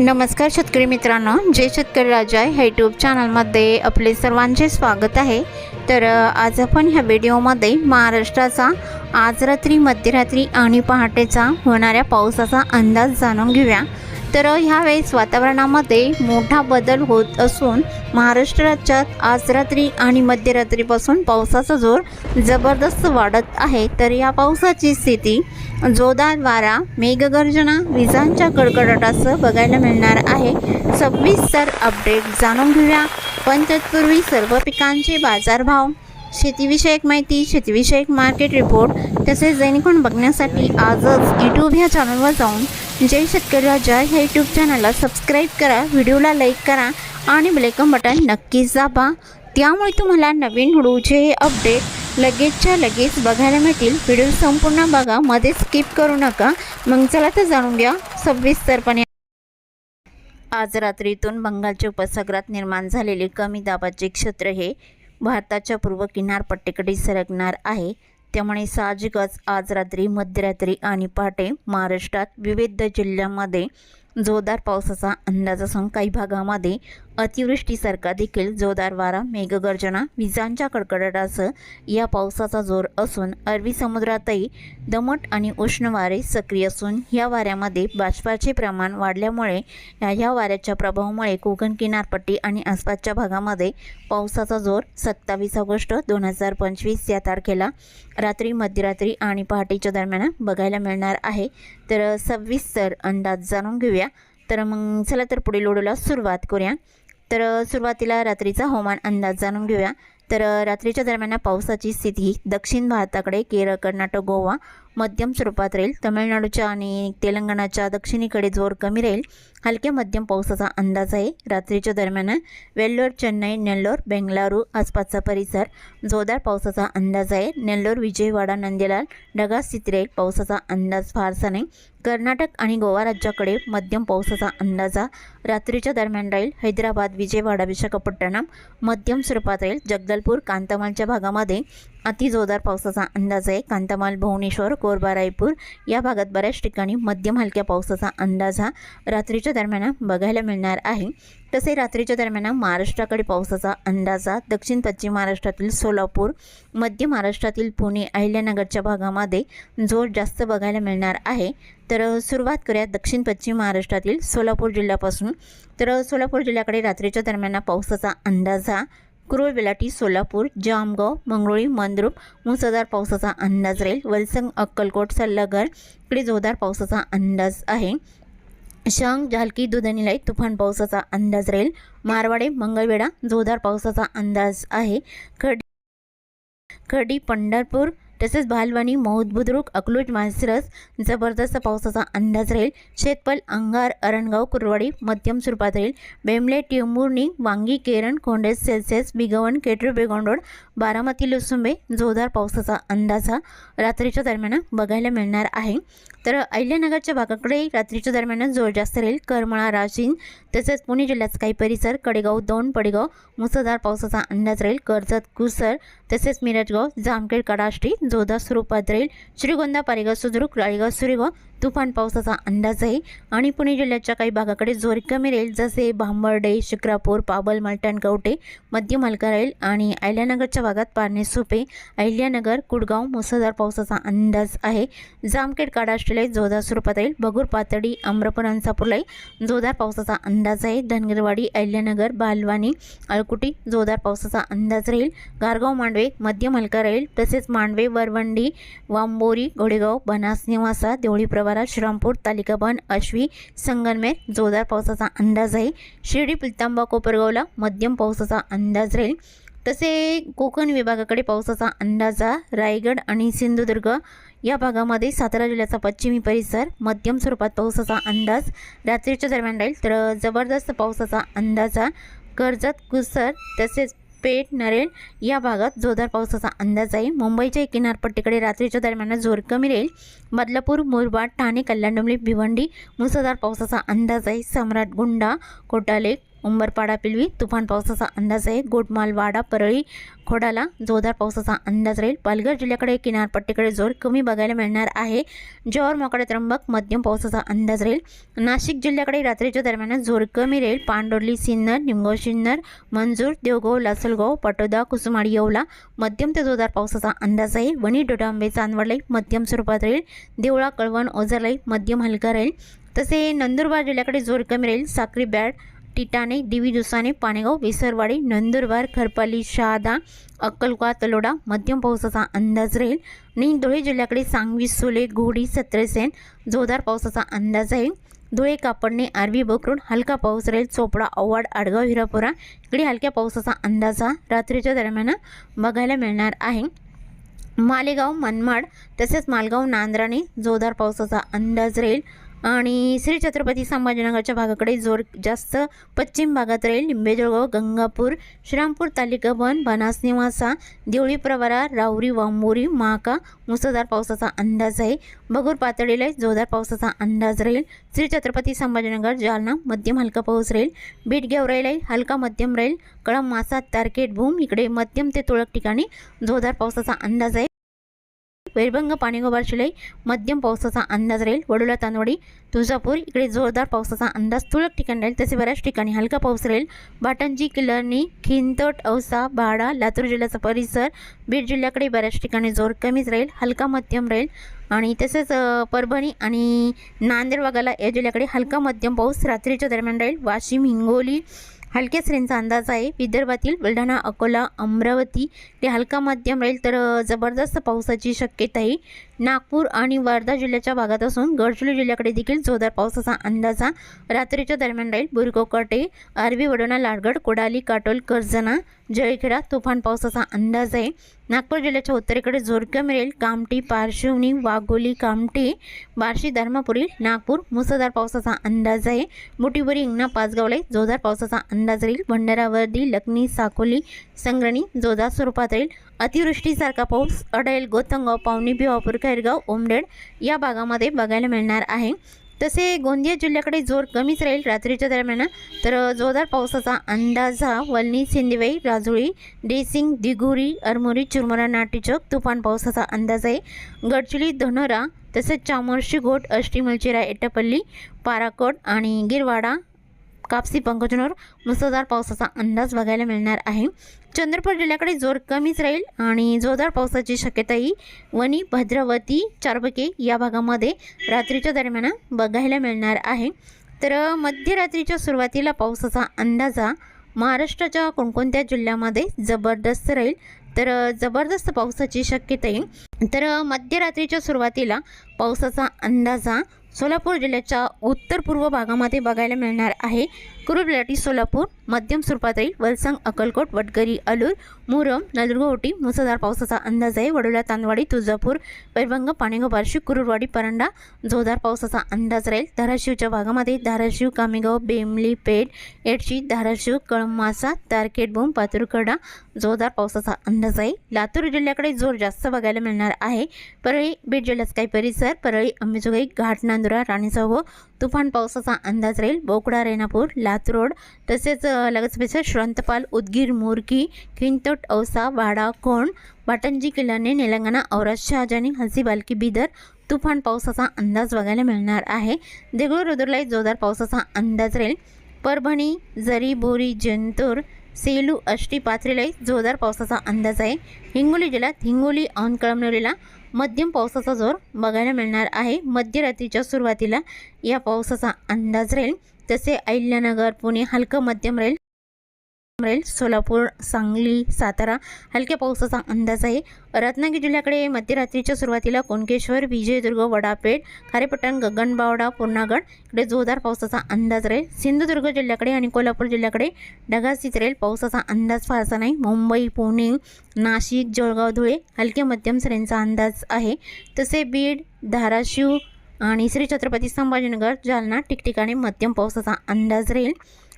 नमस्कार शेतकरी मित्रांनो जय शेतकरी राजा ह्या यूट्यूब चॅनलमध्ये आपले सर्वांचे स्वागत आहे. तर आज आपण ह्या व्हिडिओमध्ये महाराष्ट्राचा आज रात्री मध्यरात्री आणि पहाटेचा होणाऱ्या पावसाचा अंदाज जाणून घेऊया. तर ह्यावेळेस वातावरणामध्ये मोठा बदल होत असून महाराष्ट्र राज्यात आज रात्री आणि मध्यरात्रीपासून पावसाचा जोर जबरदस्त वाढत आहे. तर या पावसाची स्थिती जोरदार वारा मेघगर्जना विजांच्या कडकडाटासह बघायला मिळणार आहे. सविस्तर अपडेट जाणून घेऊया. पण तत्पूर्वी सर्व पिकांचे बाजारभाव शेतीविषयक माहिती शेतीविषयक मार्केट रिपोर्ट तसेच जेणेकरून बघण्यासाठी आजच यूट्यूब ह्या चॅनलवर जाऊन जय शेतकरी राजा. ह्या यूट्यूब चॅनलला सबस्क्राईब करा व्हिडिओला लाईक करा आणि बेलेकन बटन नक्कीच दाबा. त्यामुळे तुम्हाला नवीन व्हिडिओचे अपडेट लगेचच्या लगेच बघायला मिळतील. व्हिडिओ संपूर्ण बघा मध्ये स्किप करू नका. मग चला तर जाणून घ्या सविस्तरपणे. आज रात्रीतून बंगालच्या उपसागरात निर्माण झालेले कमी दाबाचे क्षेत्र हे भारताच्या पूर्व किनारपट्टीकडे सरकणार आहे. त्यामुळे साहजिकच आज रात्री मध्यरात्री आणि पहाटे महाराष्ट्रात विविध जिल्ह्यांमध्ये जोरदार पावसाचा अंदाज असून काही भागामध्ये अतिवृष्टीसारखा देखील जोरदार वारा मेघगर्जना विजांच्या कडकडाटासह या पावसाचा जोर असून अरबी समुद्रातही दमट आणि उष्ण वारे सक्रिय असून या वाऱ्यामध्ये बाष्पाचे प्रमाण वाढल्यामुळे या ह्या वाऱ्याच्या प्रभावामुळे कोकण किनारपट्टी आणि आसपासच्या भागामध्ये पावसाचा जोर सत्तावीस ऑगस्ट दोन हजार पंचवीस या तारखेला रात्री मध्यरात्री आणि पहाटेच्या दरम्यान बघायला मिळणार आहे. तर सविस्तर अंदाज जाणून घेऊया. तर मग चला तर पुढील ओढूला सुरुवात करूया. तर सुरुवातीला रात्रीचा हवामान अंदाज जाणून घेऊया. तर रात्रीच्या दरम्यान पावसाची स्थिती दक्षिण भारताकडे केरळ कर्नाटक गोवा मध्यम स्वरूपात राहील. तमिळनाडूच्या आणि तेलंगणाच्या दक्षिणेकडे जोर कमी राहील. हलक्या मध्यम पावसाचा अंदाज आहे. रात्रीच्या दरम्यान वेल्लोर चेन्नई नेल्लोर बेंगलारू आसपासचा परिसर जोरदार पावसाचा अंदाज आहे. नेल्लोर विजयवाडा नंदेलाल ढगा स्थिती राहील. पावसाचा अंदाज फारसा नाही. कर्नाटक आणि गोवा राज्याकडे मध्यम पावसाचा अंदाजा रात्रीच्या दरम्यान राहील. हैदराबाद विजयवाडा विशाखापट्टणम मध्यम स्वरूपात राहील. जगदलपूर कांतमालच्या भागामध्ये अति जोरदार पावसाचा अंदाज आहे. कांतामाल भुवनेश्वर कोरबा रायपूर या भागात बऱ्याच ठिकाणी मध्यम हलक्या पावसाचा अंदाज हा रात्रीच्या दरम्यान बघायला मिळणार आहे. तसे रात्रीच्या दरम्यान महाराष्ट्राकडे पावसाचा अंदाजा दक्षिण पश्चिम महाराष्ट्रातील सोलापूर मध्य महाराष्ट्रातील पुणे अहिल्यानगरच्या भागामध्ये जोर जास्त बघायला मिळणार आहे. तर सुरुवात करूया दक्षिण पश्चिम महाराष्ट्रातील सोलापूर जिल्ह्यापासून. तर सोलापूर जिल्ह्याकडे रात्रीच्या दरम्यान पावसाचा अंदाज हा क्रूर बेलाटी सोलापूर जामगाव मंगरुळी मंद्रुप मुसळधार पावसाचा अंदाज राहील. वलसंग अक्कलकोट सल्लागर इकडे जोरदार पावसाचा अंदाज आहे. शंख झालकी दुधनीलाई तुफान पावसाचा अंदाज राहील. मारवाडे मंगळवेढा जोरदार पावसाचा अंदाज आहे. खडी खडी पंढरपूर तसेच भालवाणी मौद बुद्रुक अकलूज माळशिरस जबरदस्त पावसाचा अंदाज राहील. शेतपल अंगार अरणगाव कुरवाडी मध्यम स्वरूपात राहील. बेमले टिंबुर्णी वांगी केरण कोंडेस सेल्सिअस बिगवण केटरू बेगोंडोड बारामती लुसुंबे जोरदार पावसाचा अंदाज हा रात्रीच्या दरम्यान बघायला मिळणार आहे. तर अहिल्यानगरच्या भागाकडे रात्रीच्या दरम्यान जोर जास्त राहील करमळा राशीन तसेच पुणे जिल्ह्याचा काही परिसर कडेगाव दोन पडेगाव मुसळधार पावसाचा अंदाज राहील कर्जत कुसर तसेच मिरजगाव जामखेड कडाष्टी जोधा स्वरूपात राहील श्रीगोंदा पारेगाव सुद्रुक राळेगाव सुरेगाव तुफान पावसाचा अंदाज आहे. आणि पुणे जिल्ह्याच्या काही भागाकडे जोर कमी राहील जसे भांबर्डे शिक्रापूर पाबल मलटण कवटे मध्य मालका राहील. आणि अहिल्यानगरच्या भागात पारणे सुपे अहिल्यानगर कुडगाव मुसळधार पावसाचा अंदाज आहे. जामखेड काडाष्ट्रेला जोरदार स्वरूपात राहील. भगूर पातळी अमरपण अंसापूरलाही जोरदार पावसाचा अंदाज आहे. धनगरवाडी अहिल्यानगर बालवाणी अळकुटी जोरदार पावसाचा अंदाज राहील. गारगाव मांडवे मध्य हलका राहील. तसेच मांडवे वरवंडी वांबोरी घोडेगाव बनास निवासा देवळी सातारा श्रीरामपूर तालिकाबन अश्वी संगनमेर जोरदार पावसाचा अंदाज आहे शिर्डी पिलतांबा कोपरगावला मध्यम पावसाचा अंदाज राहील. तसे कोकण विभागाकडे पावसाचा अंदाजा रायगड आणि सिंधुदुर्ग या भागामध्ये सातारा जिल्ह्याचा पश्चिमी परिसर मध्यम स्वरूपात पावसाचा अंदाज रात्रीच्या दरम्यान राहील. तर जबरदस्त पावसाचा अंदाजा कर्जत कुसर तसेच पेठ नरेल या भागात जोरदार पावसाचा अंदाज आहे. मुंबईच्या किनारपट्टीकडे रात्रीच्या दरम्यान जोर कमी राहील बदलापूर मुरबाड ठाणे कल्याण डोंबली भिवंडी मुसळधार पावसाचा अंदाज आहे. सम्राट गुंडा कोटालेक उंबरपाडा पिलवी तुफान पावसाचा अंदाज आहे. गोटमालवाडा परळी खोडाला जोरदार पावसाचा अंदाज राहील. पालघर जिल्ह्याकडे किनारपट्टीकडे जोर कमी बघायला मिळणार आहे. जव्हार मोकडे त्र्यंबक मध्यम पावसाचा अंदाज राहील. नाशिक जिल्ह्याकडे रात्रीच्या दरम्यान जोर कमी राहील. पांडोर्ली सिन्नर निमगाव सिन्नर मंजूर देवगाव लासलगाव पटोदा कुसुमाडी येवला मध्यम ते जोरदार पावसाचा अंदाज आहे. वणी डोडांबे चांदवडलाई मध्यम स्वरूपात राहील. देवळा कळवण ओझरलाई मध्यम हलका राहील. तसे नंदुरबार जिल्ह्याकडे जोर कमी राहील. साक्री बॅड टिटाणे दिवी दुसाने पाणेगाव विसरवाडी नंदुरबार खरपाली शहादा अक्कलकुवा तलोडा मध्यम पावसाचा अंदाज राहील आणि धुळे जिल्ह्याकडे सांगवी सोले घोडी सत्रसेन जोरदार पावसाचा अंदाज आहे धुळे कापडणे आरवी बकरूड हलका पाऊस राहील चोपडा अवाड आडगाव हिरापुरा इकडे हलक्या पावसाचा अंदाज हा रात्रीच्या दरम्यान बघायला मिळणार आहे मालेगाव मनमाड तसेच मालगाव नांद्राने जोरदार पावसाचा अंदाज राहील आणि श्री छत्रपती संभाजीनगरच्या भागाकडे जोर जास्त पश्चिम भागात राहील लिंबेजळगाव गंगापूर श्रीरामपूर तालुका वन बनास निवासा देवळी प्रवरा राहुरी वांबोरी महाका मुसळधार पावसाचा अंदाज आहे. बगूर पातळीला जोरदार पावसाचा अंदाज राहील. श्री छत्रपती संभाजीनगर जालना मध्यम हलका पाऊस राहील. बीट गेवराईला हलका मध्यम राहील. कळम मासा तारकेट भूम इकडे मध्यम ते तुळक ठिकाणी जोरदार पावसाचा अंदाज आहे. वैरभंग पाणीगोबार शिलाई मध्यम पावसाचा अंदाज राहील. वडोला तांदवडी तुळजापूर इकडे जोरदार पावसाचा अंदाज तुळक ठिकाणी राहील. तसे बऱ्याच ठिकाणी हलका पाऊस राहील. बाटंजी किल्लरणी खिंतट औसा बाडा लातूर जिल्ह्याचा परिसर बीड जिल्ह्याकडे बऱ्याच ठिकाणी जोर कमीच राहील. हलका मध्यम राहील. आणि तसेच परभणी आणि नांदेड वगळा या जिल्ह्याकडे हलका मध्यम पाऊस रात्रीच्या दरम्यान राहील. वाशिम हिंगोली हलक्या श्रेणीचा अंदाज आहे. विदर्भातील बुलढाणा अकोला अमरावती ते हलका मध्यम राहील तर जबरदस्त पावसाची शक्यता आहे. नागपूर आणि वर्धा जिल्ह्याच्या भागात असून गडचिरोली जिल्ह्याकडे देखील जोरदार पावसाचा अंदाजा रात्रीच्या दरम्यान राहील. बुरकोकटे आरवी वडोणा लाडगड कोडाली काटोल कर्जना जळखेडा तुफान पावसाचा अंदाज आहे. नागपूर जिल्ह्याच्या उत्तरेकडे जोर मिळेल कामटी कामठी पारशिवनी वाघोली कामठी बार्शी धर्मपुरी नागपूर मुसळधार पावसाचा अंदाज आहे. मोठीबोरी इंगणा पाचगावला जोरदार पावसाचा अंदाज राहील. भंडारावर्दी लखनी साकोली संग्रणी जोरदार स्वरूपात राहील. अतिवृष्टीसारखा पाऊस अडेल गोतंगाव पावनी भिवापूर खैरगाव ओमडेड या भागामध्ये बघायला मिळणार आहे. तसे गोंदिया जिल्ह्याकडे जोर कमीच राहील. रात्रीच्या दरम्यान तर जोरदार पावसाचा अंदाज हा वल्ली सिंदिवाई राजुळी डेसिंग दिगुरी अरमोरी चुरमुरा नाटीचक तुफान पावसाचा अंदाज आहे. गडचिली धनोरा तसेच चामोर्शी घोट अष्टीमलचिरा एटपल्ली पाराकोट आणि गिरवाडा कापसी पंकजनवर मुसळधार पावसाचा अंदाज बघायला मिळणार आहे. चंद्रपूर जिल्ह्याकडे जोर कमीच राहील आणि जोरदार पावसाची शक्यताही वणी भद्रावती चारबके या भागामध्ये रात्रीच्या दरम्यान बघायला मिळणार आहे. तर मध्यरात्रीच्या सुरुवातीला पावसाचा अंदाजा महाराष्ट्राच्या कोणकोणत्या जिल्ह्यामध्ये जबरदस्त राहील? तर जबरदस्त पावसाची शक्यता तर मध्यरात्रीच्या सुरुवातीला पावसाचा अंदाजा सोलापूर जिल्ह्याच्या उत्तर पूर्व भागामध्ये बघायला मिळणार आहे. कुरुबलाटी सोलापूर मध्यम स्वरूपात वलसंग वलसांग अक्कलकोट वडगरी अलूर मुरम नलगोटी मुसळधार पावसाचा अंदाज आहे. वडोला तांदवाडी तुळजापूर पैरभंग पाणेगाव बार्शी कुरुरवाडी परांडा जोरदार पावसाचा अंदाज राहील. धाराशिवच्या भागामध्ये धाराशिव कामेगाव बेमली पेठ एडशी धाराशिव कळमासा तारकेट बोम पातुरकडा जोरदार पावसाचा अंदाज आहे. लातूर जिल्ह्याकडे जोर जास्त बघायला मिळणार आहे. परळी बीड जिल्ह्यात काही परिसर परळी अंबेजोगाई घाट नांदुरा राणीसाहो तुफान पावसाचा अंदाज राहील. बोकडा रेणापूर लातूर रोड. तसेच लगेच श्रंतपाल उदगीर मोरकी किंतोट औसा वाडा कोण बाटंजी किल्ल्याने निलंगणा औरत शहाजानी हसी बालकी बिदर तुफान पावसाचा अंदाज बघायला मिळणार आहे. देगलूर रुद्रलाई जोरदार पावसाचा अंदाज राहील. परभणी जरी बोरी जंतूर सेलू अष्टी पाथरीलाही जोरदार पावसाचा अंदाज आहे. हिंगोली जिल्ह्यात हिंगोली औन कळमनुरीला मध्यम पावसाचा जोर बघायला मिळणार आहे. मध्यरात्रीच्या सुरुवातीला या पावसाचा अंदाज राहील. तसे अहिल्यानगर पुणे हलकं मध्यम राहील राहील सोलापूर सांगली सातारा हलक्या पावसाचा अंदाज आहे. रत्नागिरी जिल्ह्याकडे मध्यरात्रीच्या सुरुवातीला कोणकेश्वर विजयदुर्ग वडापेठ खारेपट्टण गगनबावडा पूर्णागड इकडे जोरदार पावसाचा अंदाज राहील. सिंधुदुर्ग जिल्ह्याकडे आणि कोल्हापूर जिल्ह्याकडे ढगासीत राहील. पावसाचा अंदाज फारसा नाही. मुंबई पुणे नाशिक जळगाव धुळे हलके मध्यम श्रेणीचा अंदाज आहे. तसे बीड धाराशिव आणि श्री छत्रपती संभाजीनगर जालना ठिकठिकाणी मध्यम पावसाचा अंदाज राहील.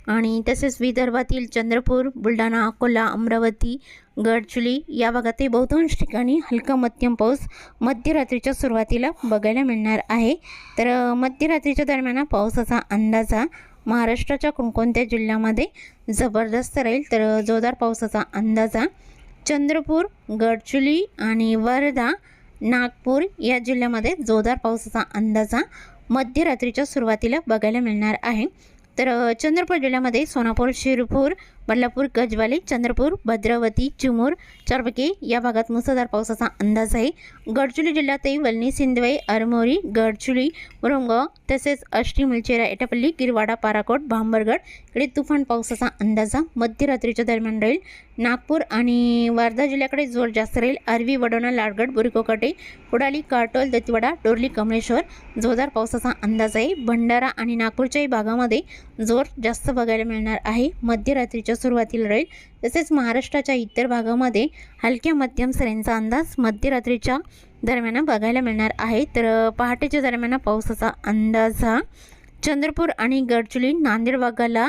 आणि तसेच विदर्भातील चंद्रपूर बुलढाणा अकोला अमरावती गडचुली या भागातही बहुतांश ठिकाणी हलका मध्यम पाऊस मध्यरात्रीच्या सुरुवातीला बघायला मिळणार आहे. तर मध्यरात्रीच्या दरम्यान पावसाचा अंदाज हा महाराष्ट्राच्या कोणकोणत्या जिल्ह्यामध्ये जबरदस्त राहील? तर जोरदार पावसाचा अंदाजा चंद्रपूर गडचुली आणि वर्धा नागपूर या जिल्ह्यामध्ये जोरदार पावसाचा अंदाजा मध्यरात्रीच्या सुरुवातीला बघायला मिळणार आहे. तर चंद्रपूर जिल्ह्यामध्ये सोनापूर शिरपूर बदलापूर गजवाली चंद्रपूर भद्रावती चिमूर चारबके या भागात मुसळधार पावसाचा अंदाज आहे. गडचुली जिल्ह्यातही वलनी सिंदवाई अरमोरी गडचुली मुरुंगा तसेच अष्टी मुलचेरा एटापल्ली गिरवाडा पाराकोट भांबरगड इकडे तुफान पावसाचा अंदाजा मध्यरात्रीच्या दरम्यान राहील. नागपूर आणि वर्धा जिल्ह्याकडे जोर जास्त राहील. अरवी वडोणा लाडगड बुरिकोकाटे कुडाली काटोल दतिवाडा डोरली कमळेश्वर जोरदार पावसाचा अंदाज आहे. भंडारा आणि नागपूरच्याही भागामध्ये जोर जास्त बघायला मिळणार आहे. मध्यरात्रीच्या सुरुवातीला राहील. तसेच महाराष्ट्राच्या इतर भागामध्ये हलक्या मध्यम सरींचा अंदाज मध्यरात्रीच्या दरम्यान बघायला मिळणार आहे. तर पहाटेच्या दरम्यान पावसाचा अंदाज हा चंद्रपूर आणि गडचिरोली नांदेड भागाला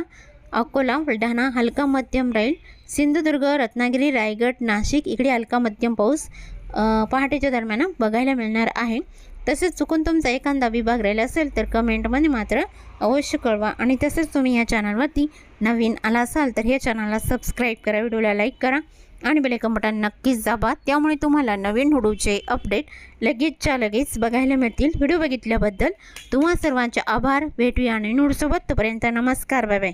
अकोला बुलढाणा हलका मध्यम राहील. सिंधुदुर्ग रत्नागिरी रायगड नाशिक इकडे हलका मध्यम पाऊस पहाटेच्या दरम्यान बघायला मिळणार आहे. तसेच चुकून तुमचा एखादा विभाग राहिला असेल तर कमेंटमध्ये मात्र अवश्य कळवा. आणि तसेच तुम्ही या चॅनलवरती नवीन आला असाल तर ह्या चॅनलला सबस्क्राईब करा व्हिडिओला लाईक करा आणि बेलेकन बटन नक्कीच दाबा. त्यामुळे तुम्हाला नवीन हुडूचे अपडेट लगेचच्या लगेच बघायला मिळतील. व्हिडिओ बघितल्याबद्दल तुम्हा सर्वांचे आभार. भेटूया आणि नूडसोबत तोपर्यंत नमस्कार. Bye bye